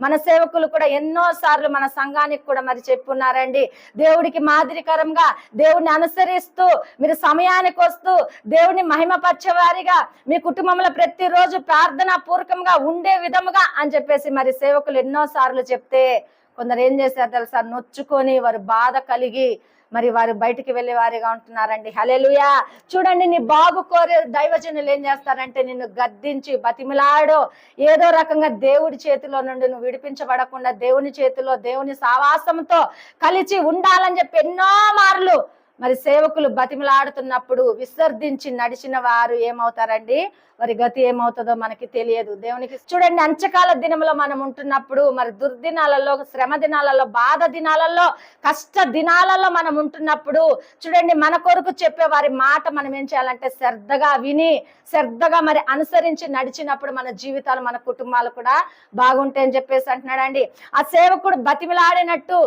మన సేవకులు కూడా ఎన్నో సార్లు మన సంఘానికి కూడా మరి చెప్పున్నారండి. దేవుడికి మాదిరికరంగా దేవుడిని అనుసరిస్తూ మీరు సమయానికి వస్తూ దేవుని మహిమపరచేవారిగా మీ కుటుంబంలో ప్రతిరోజు ప్రార్థన పూర్వకంగా ఉండే విధముగా అని చెప్పేసి మరి సేవకులు ఎన్నో సార్లు చెప్తే కొందరు ఏం చేశారు తెలుసా? నొచ్చుకొని వారు బాధ కలిగి మరి వారు బయటికి వెళ్ళే వారిగా ఉంటున్నారండి. హలెలుయా చూడండి నీ బాగు కోరే దైవజనులు ఏం చేస్తారంటే నిన్ను గద్దించి బతిమిలాడో. ఏదో రకంగా దేవుడి చేతిలో నుండి నువ్వు విడిపించబడకుండా దేవుని చేతిలో దేవుని సావాసంతో కలిసి ఉండాలని చెప్పి ఎన్నో మార్లు మరి సేవకులు బతిమలాడుతున్నప్పుడు విసర్జించి నడిచిన వారు ఏమవుతారండి? వారి గతి ఏమవుతుందో మనకి తెలియదు. దేవునికి చూడండి అంచకాల దినంలో మనం ఉంటున్నప్పుడు మరి దుర్దినాలలో శ్రమ దినాలలో బాధ దినాలలో కష్ట దినాలలో మనం ఉంటున్నప్పుడు చూడండి మన కొరకు చెప్పే వారి మాట మనం ఏం చేయాలంటే శ్రద్ధగా విని శ్రద్ధగా మరి అనుసరించి నడిచినప్పుడు మన జీవితాలు మన కుటుంబాలు కూడా బాగుంటాయని చెప్పేసి అంటున్నాడండి. ఆ సేవకుడు బతిమిలాడినట్టు